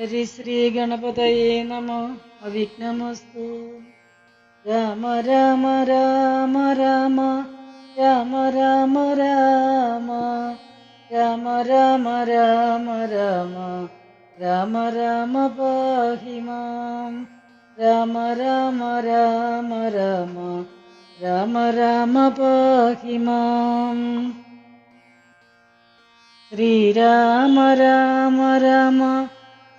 हरि श्रीगणपतये नम। अभिघ्नमस्तु राम राम राम राम। राम राम राम। राम राम राम राम। राम राम पाहि मां राम राम राम राम। राम राम पाहि माम्। श्रीराम राम राम।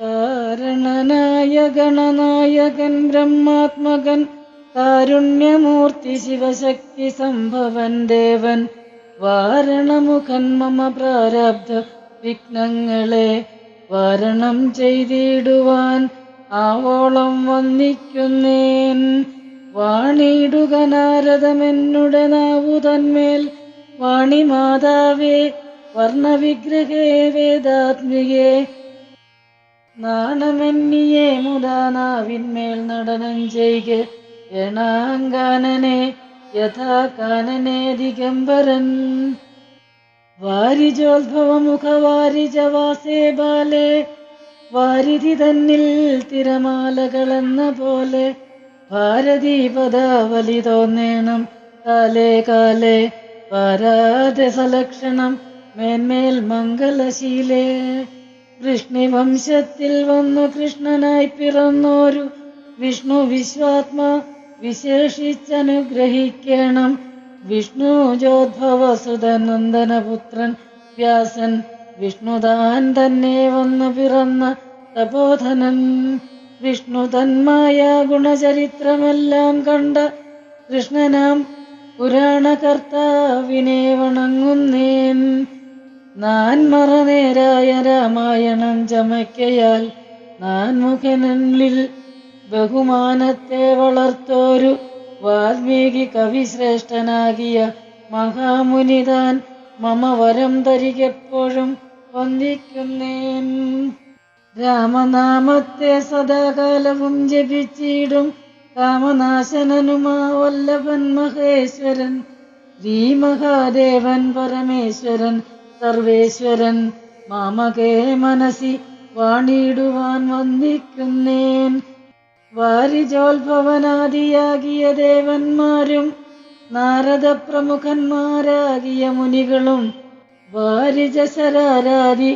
കാരണനായ ഗണനായകൻ ബ്രഹ്മാത്മകൻ കാരുണ്യമൂർത്തി ശിവശക്തി സംഭവൻ ദേവൻ വാരണമുഖൻ മമ പ്രാരബ്ധ വിഘ്നങ്ങളെ വരണം ചെയ്തിടുവാൻ ആവോളം വന്നിക്കുന്നേൻ. വാണിടുക നാരദമെന്നുടെ നാവു തന്മേൽ. വാണി മാതാവേ വർണവിഗ്രഹേ വേദാത്മികേ നാണമെന്നിയെ മുതാ നാവിന്മേൽ നടനം ചെയ്ക എണാങ്കാനനെ യഥാ കാനനെ ദിഗംബരൻ. വാരിജോത്ഭവമുഖ വാരിജവാസേ ബാലേ വാരിധി തന്നിൽ തിരമാലകളെന്ന പോലെ. ഭാരതീപദാവലി തോന്നേണം കാലേ കാലേ പാരാതെ സലക്ഷണം മേന്മേൽ മംഗലശീലേ വൃഷ്ണിവംശത്തിൽ വന്നു കൃഷ്ണനായി പിറന്നോരു വിഷ്ണു വിശ്വാത്മ വിശേഷിച്ചനുഗ്രഹിക്കണം. വിഷ്ണു ജോദ്ഭവസുതനന്ദനപുത്രൻ വ്യാസൻ വിഷ്ണുതാൻ തന്നെ വന്നു പിറന്ന തപോധനൻ. വിഷ്ണു തന്മായ ഗുണചരിത്രമെല്ലാം കണ്ട കൃഷ്ണനാം പുരാണകർത്താവിനെ വണങ്ങുന്നേൻ. നാൻ മറനേരായ രാമായണം ചമയ്ക്കയാൽ നാൻ മുഖനിൽ ബഹുമാനത്തെ വളർത്തോരു വാൽമീകി കവിശ്രേഷ്ഠനാകിയ മഹാമുനിതാൻ മമ വരം തരികെപ്പോഴും വന്ദിക്കുന്നേൻ. രാമനാമത്തെ സദാകാലവും ജപിച്ചിടും കാമനാശനനുമാ വല്ലഭൻ മഹേശ്വരൻ. ശ്രീ മഹാദേവൻ പരമേശ്വരൻ സർവേശ്വരൻ മാമകേ മനസി വാണിടുവാൻ വന്ദിക്കുന്നേൻ വാരിജോത്ഭവനാദിയാകിയ ദേവന്മാരും നാരദ പ്രമുഖന്മാരാകിയ മുനികളും വാരിജശരാരാതി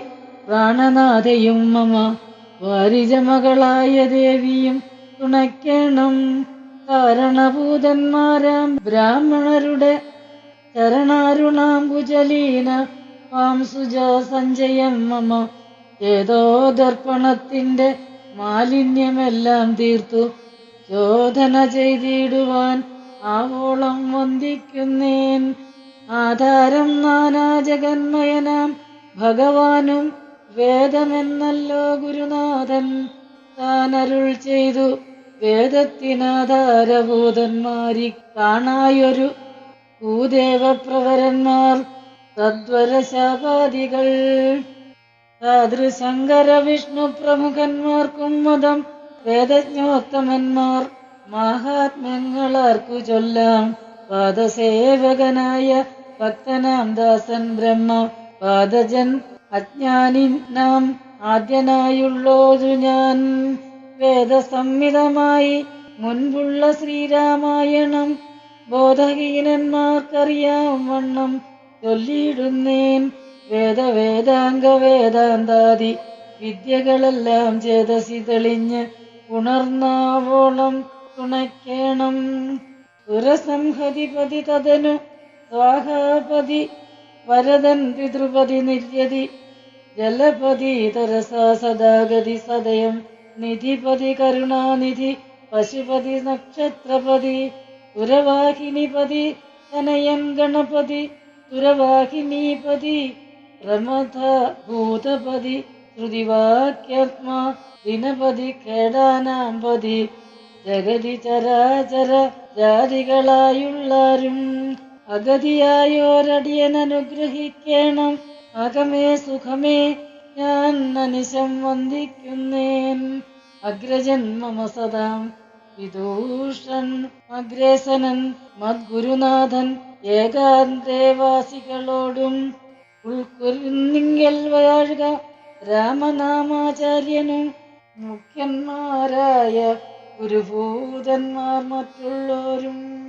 പ്രാണനാഥയും മമ വാരിജമകളായ ദേവിയും തുണയ്ക്കണം. കാരണഭൂതന്മാരാം ബ്രാഹ്മണരുടെ ചരണാരുണാംബുജലീന പാംസുജ സഞ്ജയം മമ. ഏതോ ദർപ്പണത്തിന്റെ മാലിന്യമെല്ലാം തീർത്തു. ചോദന ചെയ്തിടുവാൻ ആവോളം വന്ദിക്കുന്നേൻ. ആധാരം നാനാ ജഗന്മയനാം ഭഗവാനും വേദമെന്നല്ലോ ഗുരുനാഥൻ. താനരുൾ ചെയ്തു വേദത്തിനാധാരഭൂതന്മാരി കാണായൊരു ഭൂദേവപ്രവരന്മാർ. തദ്വരശാപാദികൾ. ശങ്കര വിഷ്ണു പ്രമുഖന്മാർക്കും മതം വേദജ്ഞോത്തമന്മാർ മഹാത്മ്യങ്ങളാർക്കു ചൊല്ലാം പാദസേവകനായ ഭക്തനാം ദാസൻ ബ്രഹ്മ പാദജൻ അജ്ഞാനി നാം ആദ്യനായുള്ളോരു ഞാൻ. വേദസംഹിതമായി മുൻപുള്ള ശ്രീരാമായണം ബോധഹീനന്മാർക്കറിയാം വണ്ണം. ചൊല്ലിയിടുന്നേൻ വേദവേദാംഗ വേദാന്താദി. വിദ്യകളെല്ലാം ചേതസി തെളിഞ്ഞ് ഉണർന്നാവോളം തുണയ്ക്കേണം. സുരസംഹതിപതി തതനു സ്വാഹാപതി വരദൻ പിതൃപതി നിര്യതി. ജലപതി തരസാ സദാഗതി സദയം. നിധിപതി കരുണാനിധി പശുപതി നക്ഷത്രപതി. സുരവാഹിനിപതി തനയൻ ഗണപതി. സുരവാഹിനീപതി പ്രമഥ ഭൂതപതി ശ്രുതിവാക്യാത്മാ ദിനപതി കേടാനാമ്പതി ജഗതി ചരാചര ജാതികളായുള്ളാരും അഗതിയായോരടിയൻ അനുഗ്രഹിക്കണം അകമേ സുഖമേ ഞാൻ അനിശം വന്ദിക്കുന്നേൻ. അഗ്രജൻ സദാം വിദൂഷൺ അഗ്രേസനൻ മദ്ഗുരുനാഥൻ ഏകാന്തേവാസികളോടും ഉൾക്കുരുന്നിങ്കൽ വാഴുക രാമനാമാചാര്യനും മുഖ്യന്മാരായ ഗുരുഭൂതന്മാർ മറ്റുള്ളവരും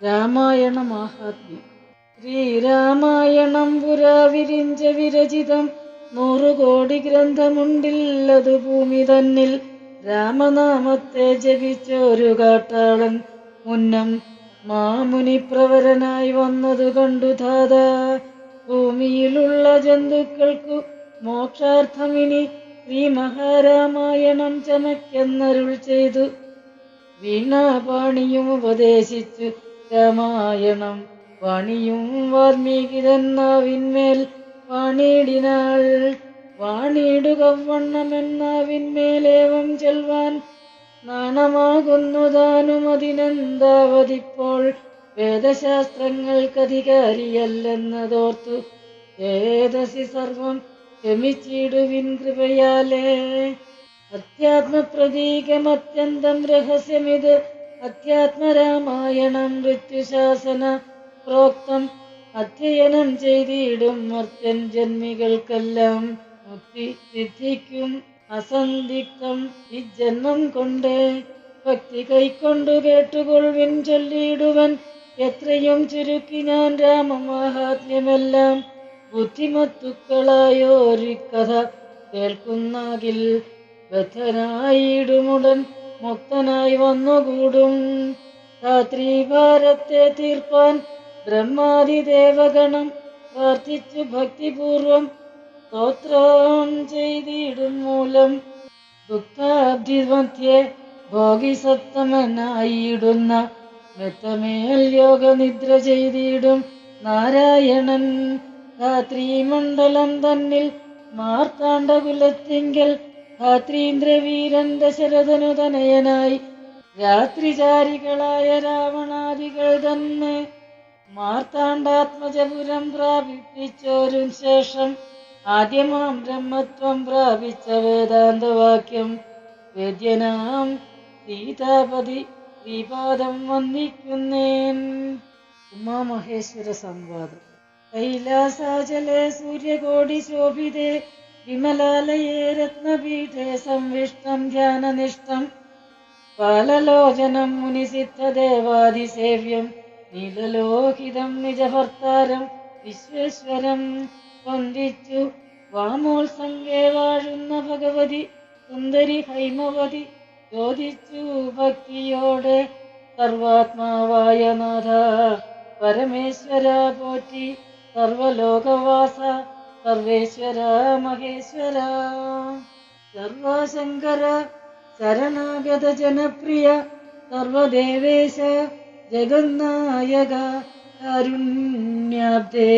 രാമായണ മഹാത്മ്യം ശ്രീരാമായണം പുരാവിരിഞ്ച വിരചിതം. നൂറുകോടി ഗ്രന്ഥമുണ്ടില്ലതു ഭൂമി തന്നിൽ രാമനാമത്തെ ജപിച്ചൊരു കാട്ടാളൻ മുന്നം മാമുനി പ്രവരനായി വന്നതു കണ്ടു ധാത. ഭൂമിയിലുള്ള ജന്തുക്കൾക്കു മോക്ഷാർത്ഥമിനി ശ്രീ മഹാരാമായണം ചമയ്ക്കെന്നരുൾ ചെയ്തു. വീണാപാണിയും ഉപദേശിച്ചു രാമായണം വാണിയും വാൽമീകി തന്നാവിന്മേൽ വാണിയിടിനാൾ വാണിയിടുക വണ്ണമെന്നാവിന്മേലേവം ചെൽവാൻ നാണമാകുന്നു താനും അതിനെന്താവതിപ്പോൾ? വേദശാസ്ത്രങ്ങൾക്കധികാരിയല്ലെന്നതോർത്തു ഏതസി സർവം ക്ഷമിച്ചിടുവിൻ കൃപയാലേ. അത്യാത്മപ്രതീകമത്യന്തം രഹസ്യമിത് അധ്യാത്മരാമായണം മൃത്യുശാസന പ്രോക്തം അധ്യയനം ചെയ്തിടും മർത്യൻ ജന്മികൾക്കെല്ലാം. മുക്തി സിദ്ധിക്കും അസന്ദിഗ്ധം ഈ ജന്മം കൊണ്ട്. ഭക്തി കൈക്കൊണ്ടു കേട്ടുകൊള്ളുവിൻ ചൊല്ലിയിടുവൻ. എത്രയും ചുരുക്കി ഞാൻ രാമമാഹാത്മ്യമെല്ലാം ബുദ്ധിമത്തുക്കളായോരി കഥ കേൾക്കുന്നാകിൽ ബദ്ധനായിടുമുടൻ മുക്തനായി വന്നുകൂടും. രാത്രിഭാരത്തെ തീർപ്പാൻ ബ്രഹ്മാതിദേവഗണം പ്രാർത്ഥിച്ചു ഭക്തിപൂർവം സ്തോത്രം ചെയ്തിടും മൂലം ദുഃഖാബ്ധിമധ്യേ ഭോഗിസത്തമനായിടുന്ന മെത്തമേൽ യോഗനിദ്ര ചെയ്തിടും നാരായണൻ. ധാത്രീമണ്ഡലം തന്നിൽ മാർത്താണ്ഡകുലത്തിങ്കൽ ധാത്രീന്ദ്രവീരൻ ദശരഥനു തനയനായി രാത്രിചാരികളായ രാവണാദികൾ തന്നെ മാർത്താണ്ഡാത്മജപുരം പ്രാപിപ്പിച്ചോരും ശേഷം ആദ്യമാം ബ്രഹ്മത്വം പ്രാപിച്ച വേദാന്തവാക്യം വേദ്യനാം സീതാപതി ശ്രീപാദം വന്ദിക്കുന്നേൻ. ഉമാമഹേശ്വര സംവാദം. കൈലാസാചലെ സൂര്യകോടി ശോഭിതേ വിമലാലയേ രത്നപീഠേ സംവിഷ്ടം ധ്യാനനിഷ്ഠം. പാലലോചനം മുനിസിദ്ധദേവാദിസേവ്യം നീലലോഹിതം നിജഭർത്താരം വിശ്വേശ്വരം. വന്ദിച്ചു. വാമോത്സംഗേ വാഴുന്ന ഭഗവതി സുന്ദരി ഹൈമവതി ചോദിച്ചു ഭക്തിയോടെ സർവാത്മാവായ നാഥ പരമേശ്വര പോറ്റി സർവലോകവാസ സർവേശ്വര മഹേശ്വര. സർവശങ്കര ശരണാഗത ജനപ്രിയ സർവദേവേശ ജഗന്നായക കാരുണ്യാബ്ദേ.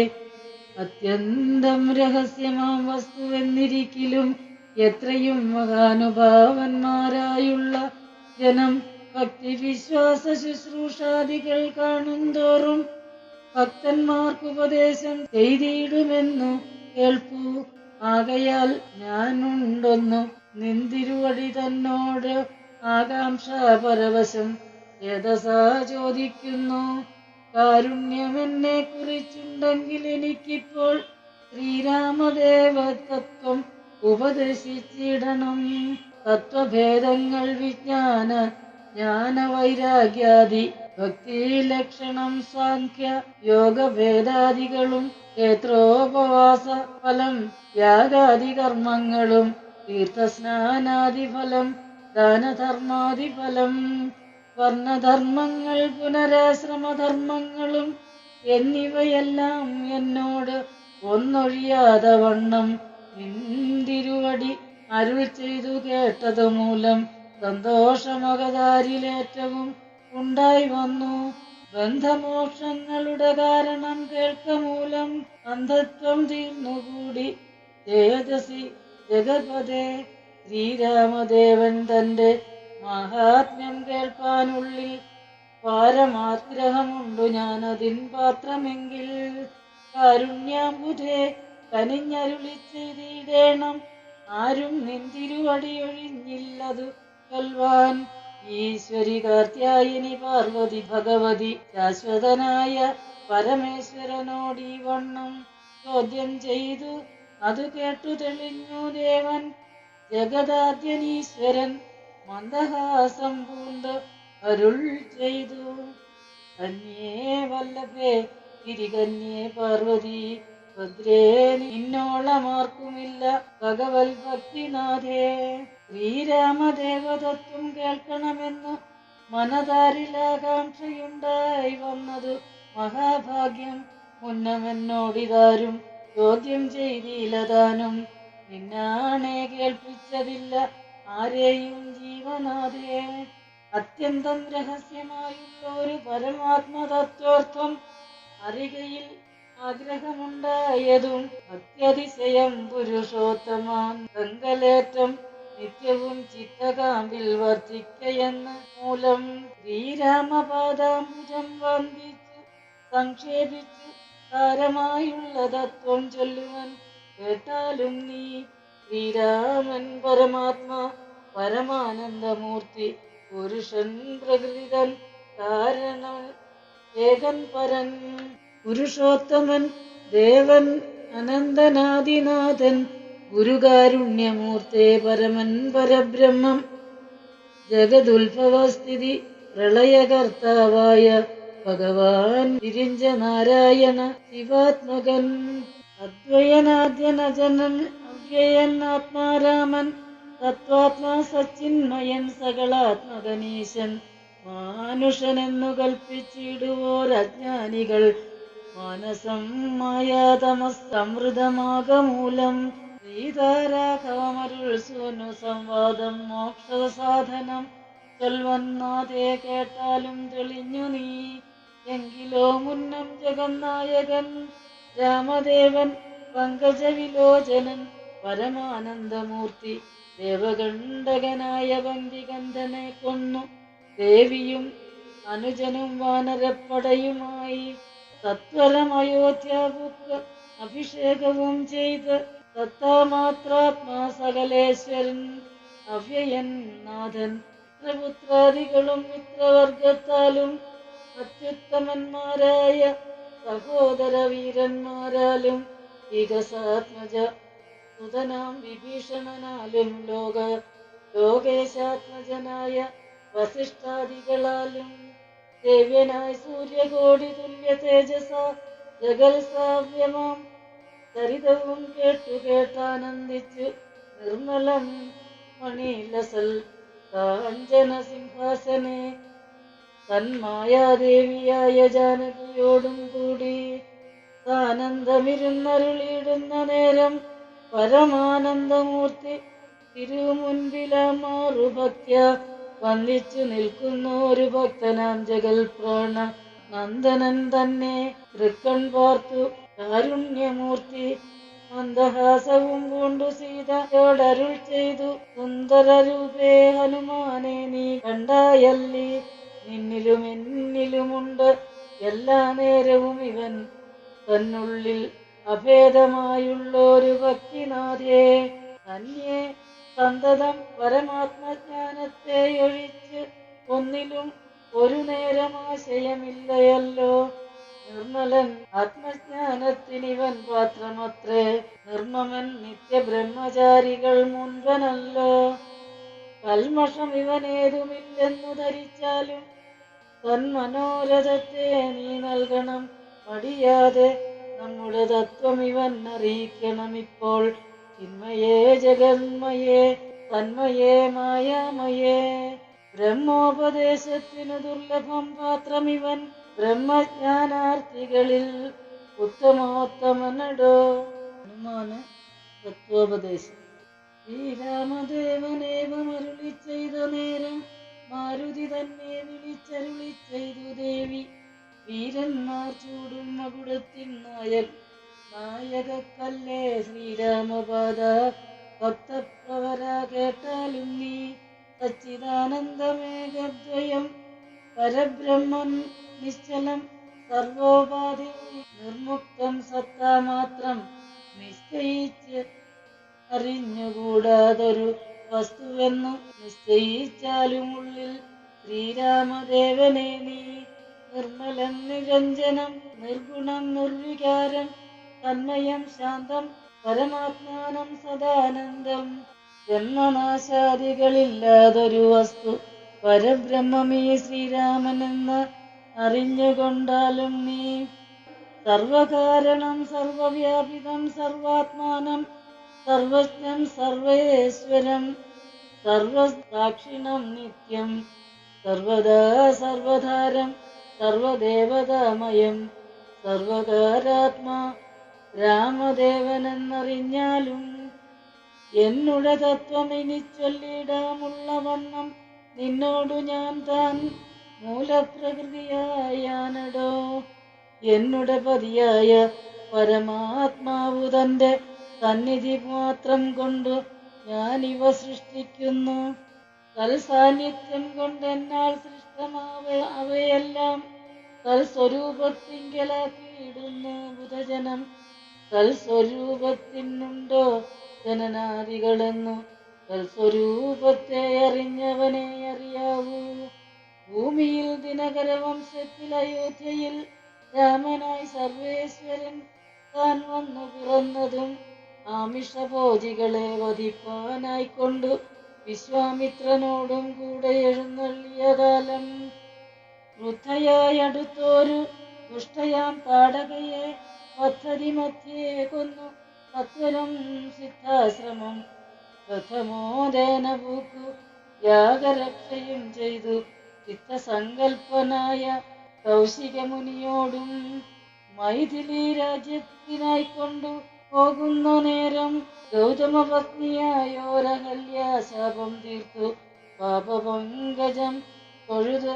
അത്യന്തം രഹസ്യമാം വസ്തുവെന്നിരിക്കലും എത്രയും മഹാനുഭാവന്മാരായുള്ള ജനം ഭക്തിവിശ്വാസ ശുശ്രൂഷാദികൾ കാണുന്തോറും ഭക്തന്മാർക്കുപദേശം ചെയ്തിടുമെന്നു കേൾപ്പൂ. ആകയാൽ ഞാനുണ്ടൊന്നു നിന്തിരുവടി തന്നോട് ആകാംക്ഷ പരവശം യഥസാ ചോദിക്കുന്നു. കാരുണ്യം എന്നെ കുറിച്ചുണ്ടെങ്കിൽ എനിക്കിപ്പോൾ ശ്രീരാമദേവ തത്വം ഉപദേശിച്ചിടണം. തത്വഭേദങ്ങൾ വിജ്ഞാന ജ്ഞാന വൈരാഗ്യാദി ഭക്തി ലക്ഷണം സാഖ്യ യോഗഭേദാദികളും ക്ഷേത്രോപവാസ ഫലം യാഗാദി കർമ്മങ്ങളും തീർത്ഥസ്നാനാദി ഫലം ദാനധർമാദി ഫലം. വർണധർമ്മങ്ങൾ പുനരാശ്രമധർമ്മങ്ങളും എന്നിവയെല്ലാം എന്നോട് ഒന്നൊഴിയാതെ വണ്ണം നിന്തിരുവടി അരുൾ ചെയ്തു കേട്ടത് മൂലം സന്തോഷമകതാരിലേറ്റവും ഉണ്ടായി വന്നു. ബന്ധമോക്ഷങ്ങളുടെ കാരണം കേൾക്ക മൂലം അന്ധത്വം തീർന്നുകൂടി. ജയദസി ജഗപതേ ശ്രീരാമദേവൻ തന്റെ മഹാത്മ്യം കേൾപ്പാനുള്ളിൽ പാരമാഗ്രഹമുണ്ടു ഞാനതിൻ പാത്രമെങ്കിൽ. കാരുണ്യാംബുധേ കനിഞ്ഞരുളി ചെയ്തിടേണം. ആരും നിന്തിരുവടിയൊഴിഞ്ഞില്ലതു കൽവാൻ. ഈശ്വരി കാർത്യായനി പാർവതി ഭഗവതി ശാശ്വതനായ പരമേശ്വരനോടീ വണ്ണം ചോദ്യം ചെയ്തു. അത് കേട്ടു തെളിഞ്ഞു ദേവൻ. ജഗദാദ്യനീശ്വരൻ മന്ദഹാസം പൂണ്ട് അരുൾ ചെയ്തു. കന്യേ വല്ലഭേ തിരികന്യേ പാർവതി ഭദ്രേ നിന്നോളമാർക്കുമില്ല ഭഗവൽ ഭക്തിനാഥേ. ശ്രീരാമദേവതത്വം കേൾക്കണമെന്നു മനതാരിലാകാംക്ഷയുണ്ടായി വന്നത് മഹാഭാഗ്യം. മുന്നമെന്നോടിതാരും ചോദ്യം ചെയ്തില്ലതാനും നിന്നാണേ കേൾപ്പിച്ചതില്ല ആരെയും ജീവനാഥേ അത്യന്തം രഹസ്യമായുള്ള ഒരു പരമാത്മതത്വർത്ഥം അറികയിൽ ആഗ്രഹമുണ്ടായതും അത്യതിശയം പുരുഷോത്തമാൻ നിത്യവും ചിത്തകാമ്പിൽ വർദ്ധിക്കയെന്ന മൂലം ശ്രീരാമപാദാംബുജം വന്ദിച്ചു സംക്ഷേപിച്ചു താരമായുള്ള തത്വം ചൊല്ലുവാൻ കേട്ടാലും നീ ശ്രീരാമൻ പരമാത്മാ പരമാനന്ദമൂർത്തി പുരുഷൻ പ്രകൃതിതൻ കാരണൻ ഏകൻ പരൻ പുരുഷോത്തമൻ ദേവൻ അനന്തനാദിനാഥൻ ഗുരുകാരുണ്യമൂർത്തേ പരമൻ പരബ്രഹ്മം. ജഗതുൽഭവസ്ഥിതി പ്രളയകർത്താവായ ഭഗവാൻ വിരിഞ്ച നാരായണ ശിവാത്മകൻ അദ്വയനാദ്യനജനൻ അവ്യയൻ ആത്മാരാമൻ തത്വാത്മാ സച്ചിന്മയൻ സകളാത്മകനീശൻ മാനുഷനെന്നു കൽപ്പിച്ചിടുവോരജ്ഞാനികൾ മാനസം മായാതമസ്തമൃതമാകമൂലം സീതാരാഘവമരുൾ സൂനു സംവാദം മോക്ഷസാധനം. ചൊൽവന്നാതെ കേട്ടാലും തെളിഞ്ഞു നീ. എങ്കിലോ മുന്നം ജഗന്നായകൻ. രാമദേവൻ പങ്കജവിലോചനൻ പരമാനന്ദമൂർത്തി. ദേവകണ്ഠകനായ വന്തികന്ധനെ കൊന്നു. ദേവിയും അനുജനും വാനരപ്പടയുമായി സത്വലം അയോധ്യാപുത്ര അഭിഷേകവും ചെയ്ത് സത്താമാത്രാത്മാ സകലേശ്വരൻ അവ്യയൻ നാഥൻ. പുത്രപുത്രാദികളും മിത്രവർഗത്താലും അത്യുത്തമന്മാരായ സഹോദര വീരന്മാരാലും വികസാത്മജ സുതനാം വിഭീഷണനാലും ലോക ലോകേശാത്മജനായ വസിഷ്ഠാദികളാലും ദേവ്യനായ സൂര്യകോടി തുല്യ തേജസ ജഗൽ സാവ്യമാം ചരിതവും കേട്ടു കേട്ടാനന്ദിച്ചു നിർമ്മലം മണിലസൽ കാഞ്ചന സിംഹാസനെ. തന്മായാദേവിയായ ജാനകിയോടും കൂടി ആനന്ദമിരുന്നരുളിയിടുന്ന നേരം പരമാനന്ദമൂർത്തി തിരുമുൻപിലാമാറു ഭക്യ വന്ദിച്ചു നിൽക്കുന്ന ഒരു ഭക്തനാം ജഗൽ പ്രാണ നന്ദനൻ തന്നെ തൃക്കൺ പാർത്തു കാരുണ്യമൂർത്തി മന്ദഹാസവും കൊണ്ടു സീതയോടരുൾ ചെയ്തു സുന്ദരരൂപേ ഹനുമാനെ നീ കണ്ടായല്ലി നിന്നിലും എന്നിലുമുണ്ട് എല്ലാ നേരവും ഇവൻ തന്നുള്ളിൽ അഭേദമായുള്ള ഒരു ഭക്തിനാഥേ അന്യേ സന്തതം പരമാത്മജ്ഞാനത്തെ ഒഴിച്ച് ഒന്നിലും ഒരു നേരം ആശയമില്ലയല്ലോ. നിർമ്മലൻ ആത്മജ്ഞാനത്തിനിവൻ പാത്രമത്രേ നിർമ്മമൻ നിത്യബ്രഹ്മചാരികൾ മുൻപനല്ലോ. കൽമഷം ഇവനേതുമില്ലെന്നു ധരിച്ചാലും തന്മനോരഥത്തെ നീ നൽകണം. മടിയാതെ നമ്മുടെ തത്വം ഇവൻ അറിയിക്കണം ഇപ്പോൾ ചിന്മയേ ജഗന്മയേ തന്മയേ മായാമയേ. ബ്രഹ്മോപദേശത്തിനു ദുർലഭം പാത്രം ഇവൻ ബ്രഹ്മജ്ഞാനാർത്ഥികളിൽ ഉത്തമോത്തമനടോ. ഹനുമാന് തത്വോപദേശം. ശ്രീരാമദേവനേവമരുളി നായകക്കല്ലേ ശ്രീരാമപാദ? ഭക്തപ്രവര കേട്ടാലും നീ സച്ചിദാനന്ദമേകദ്വയം പരബ്രഹ്മൻ നിശ്ചലം സർവോപാധി നിർമുക്തം സത്താമാത്രം നിശ്ചയിച്ച് അറിഞ്ഞുകൂടാതൊരു വസ്തുവെന്നു നിശ്ചയിച്ചാലും ഉള്ളിൽ ശ്രീരാമദേവനെ നീ നിർമ്മലം നിരഞ്ജനം നിർഗുണം നിർവികാരം തന്മയം ശാന്തം പരമാത്മാനം സദാനന്ദം. ജന്മനാശാദികളില്ലാതൊരു വസ്തു പരബ്രഹ്മമീ ശ്രീരാമനെന്ന് അറിഞ്ഞുകൊണ്ടാലും നീ. സർവകാരണം സർവവ്യാപിതം സർവാത്മാനം സർവജ്ഞം സർവേശ്വരം സർവസാക്ഷിണം നിത്യം സർവദാ സർവധാരം. സർവദേവതാമയം സർവകാരാത്മാ രാമദേവനെന്നറിഞ്ഞാലും എന്നുടെ തത്വം ഇനി ചൊല്ലിടാമുള്ള വണ്ണം നിന്നോടു ഞാൻ താൻ മൂലപ്രകൃതിയായാനടോ. എന്നുടെ പതിയായ പരമാത്മാവു തന്റെ സന്നിധി മാത്രം കൊണ്ട് ഞാനിവ സൃഷ്ടിക്കുന്നു. തൽസാന്നിധ്യം കൊണ്ടെന്നാൽ സൃഷ്ടമാവ അവയെല്ലാം തൽസ്വരൂപത്തിങ്കലാക്കിയിടുന്ന ബുധജനം. തൽസ്വരൂപത്തിനുണ്ടോ ജനനാദികളെന്നു? തൽസ്വരൂപത്തെ അറിഞ്ഞവനെ അറിയാവൂ. ഭൂമിയിൽ ദിനകര വംശത്തിൽ അയോധ്യയിൽ രാമനായി സർവേശ്വരൻ താൻ വന്നു പിറന്നതും ആമിഷഭോജികളെ വധിപ്പാനായിക്കൊണ്ടു. വിശ്വാമിത്രനോടും കൂടെ എഴുന്നള്ളിയ കാലം വൃദ്ധയായടുത്തോരു ദുഷ്ടയാം താടകയെ പദ്ധതി മധ്യേ കൊന്നു. സത്വരം സിദ്ധാശ്രമം പ്രഥമോദേന പൂക്കു യാഗരക്ഷയും ചെയ്തു. ചിത്തസങ്കൽപ്പനായ കൗശികമുനിയോടും മൈഥിലി രാജ്യത്തിനായിക്കൊണ്ടു പോകുന്ന നേരം. ഗൗതമ പത്നിയായോരകല്യാശാപം തീർത്തു. പാപപങ്കജം തൊഴുത്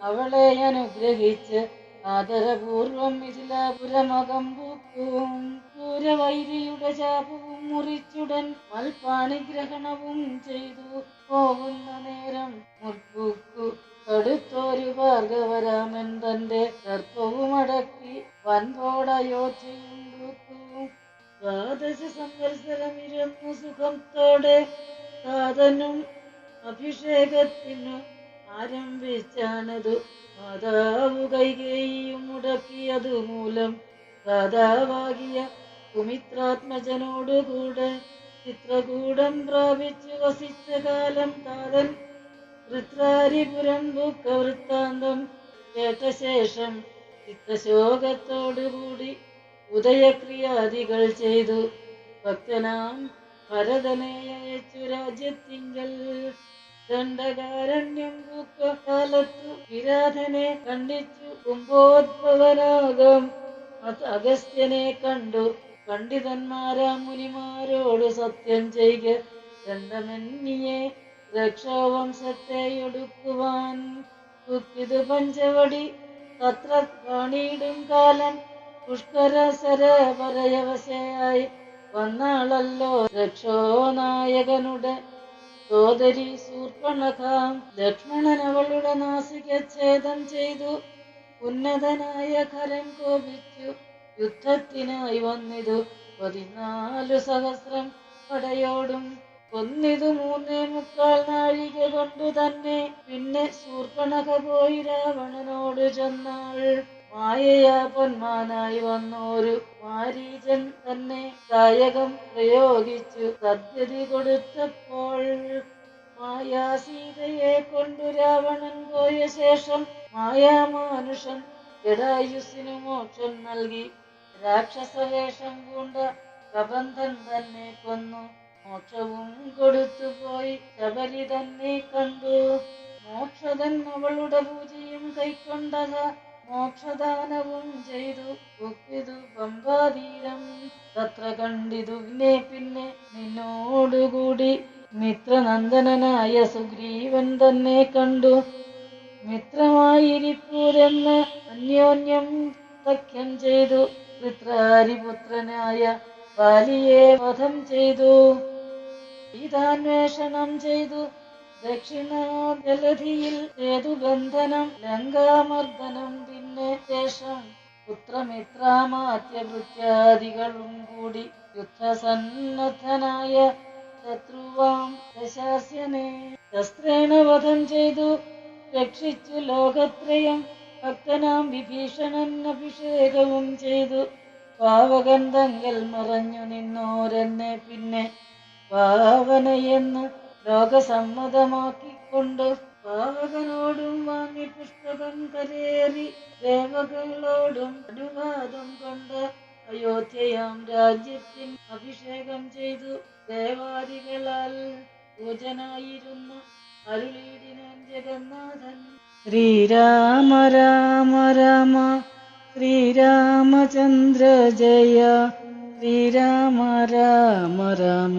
അവളെ അനുഗ്രഹിച്ച് ആദരപൂർവം മിഥിലാപുരമകം പൂക്കും സൂര്യവൈരിയുടെ ശാപവും മുറിച്ചുടൻ മൽപാണിഗ്രഹണവും ചെയ്തു. പോകുന്ന നേരം മുൽപ്പൂക്കു തടുത്തോരു ഭാർഗവരാമൻ തന്റെ ദർപ്പവും അടക്കി വൻപോടയോധ്യയും ദ്വാദശ സംവത്സരമിരുന്നു സുഖത്തോടെ സാധനും അഭിഷേകത്തിനു ആരംഭിച്ചാണതു. മാതാവ് കൈകേയും മുടക്കിയതു മൂലം ദാതാവാകിയ സുമിത്രാത്മജനോടുകൂടെ ചിത്രകൂടം പ്രാപിച്ചു വസിച്ച കാലം താതൻ വൃത്രാരിപുരം ദുഃഖവൃത്താന്തം കേട്ട ശേഷം ചിത്തശോകത്തോടുകൂടി ഉദയക്രിയാദികൾ ചെയ്തു. ഭക്തനാം ഭരതനെ അയച്ചു രാജ്യത്തിങ്കൽ. ദണ്ഡകാരണ്യം പൂക്ക കിരാതനെ കണ്ടിച്ചു കുംഭോദ്ഭവനാകം അഗസ്ത്യനെ കണ്ടു. പണ്ഡിതന്മാരാ മുനിമാരോട് സത്യം ചെയ്ക ദണ്ഡമന്യെ രക്ഷാവംശത്തെ ഒടുക്കുവാൻ കുക്കിത് പഞ്ചവടി തത്ര കാണിയിടും കാലം. പുഷ്കരസര സരവരയവശയായി വന്നാളല്ലോ രക്ഷോനായകനുടെ സോദരി സൂർപ്പണകാം ലക്ഷ്മണൻ അവളുടെ നാസിക നാസികച്ഛേദം ചെയ്തു. ഉന്നതനായ കരൻ കോപിച്ചു. യുദ്ധത്തിനായി വന്നിതു. പതിനാലു സഹസ്രം പടയോടും കൊന്നിതു മൂന്നേ മുക്കാൽ നാഴിക കൊണ്ടു തന്നെ. പിന്നെ സൂർപ്പണക പോയി രാവണനോട് ചെന്നാൾ. പൊന്മാനായി വന്നോരു മാരീചൻ തന്നെ കായകം പ്രയോഗിച്ചു. സദ്യതി കൊടുത്തപ്പോൾ മായാസീതയെ കൊണ്ടു രാവണൻ പോയ ശേഷം മായാമാനുഷൻ ജഡായുസിനു മോക്ഷം നൽകി. രാക്ഷസവേഷം പൂണ്ട പ്രബന്ധൻ തന്നെ കൊന്നു. മോക്ഷവും കൊടുത്തു പോയി. ശബരി തന്നെ കണ്ടു. മോക്ഷതൻ അവളുടെ പൂജയും കൈക്കൊണ്ടത. മോക്ഷദാനവും ചെയ്തു ഒക്കിതു പമ്പാതീരം തത്ര കണ്ടിതു പിന്നെ നിന്നോടുകൂടി. മിത്രനന്ദനായ സുഗ്രീവൻ തന്നെ കണ്ടു. മിത്രമായിരിക്കൂരെന്ന് അന്യോന്യം സഖ്യം ചെയ്തു. പിത്രാരിപുത്രനായ ബാലിയെ വധം ചെയ്തു. ഇതന്വേഷണം ചെയ്തു. ദക്ഷിണാജലധിയിൽ സേതുബന്ധനം ലങ്കാമർദ്ദനം പിന്നെ ശേഷം പുത്രമിത്രാമാത്യഭൃത്യാദികളും കൂടി യുദ്ധസന്നദ്ധനായ ശത്രുവാം ദശാസ്യനെ ശസ്ത്രേണ വധം ചെയ്തു. രക്ഷിച്ചു ലോകത്രയം ഭക്തനാം വിഭീഷണൻ അഭിഷേകവും ചെയ്തു. പാവകൻ മറഞ്ഞു നിന്നോരെന്നെ പിന്നെ പാവനയെന്ന് ലോകസമ്മതമാക്കിക്കൊണ്ട് പാവകനോടും വാങ്ങി പുഷ്പകം കരേറി ദേവകളോടും അനുവാദം കൊണ്ട് അയോധ്യയാം രാജ്യത്തിൻ അഭിഷേകം ചെയ്തു ദേവാദികളാൽ പൂജനായിരുന്ന അരുളീടിനാൻ ജഗന്നാഥൻ. ശ്രീരാമ രാമ രാമ ശ്രീരാമചന്ദ്ര ജയ ശ്രീരാമ രാമ രാമ.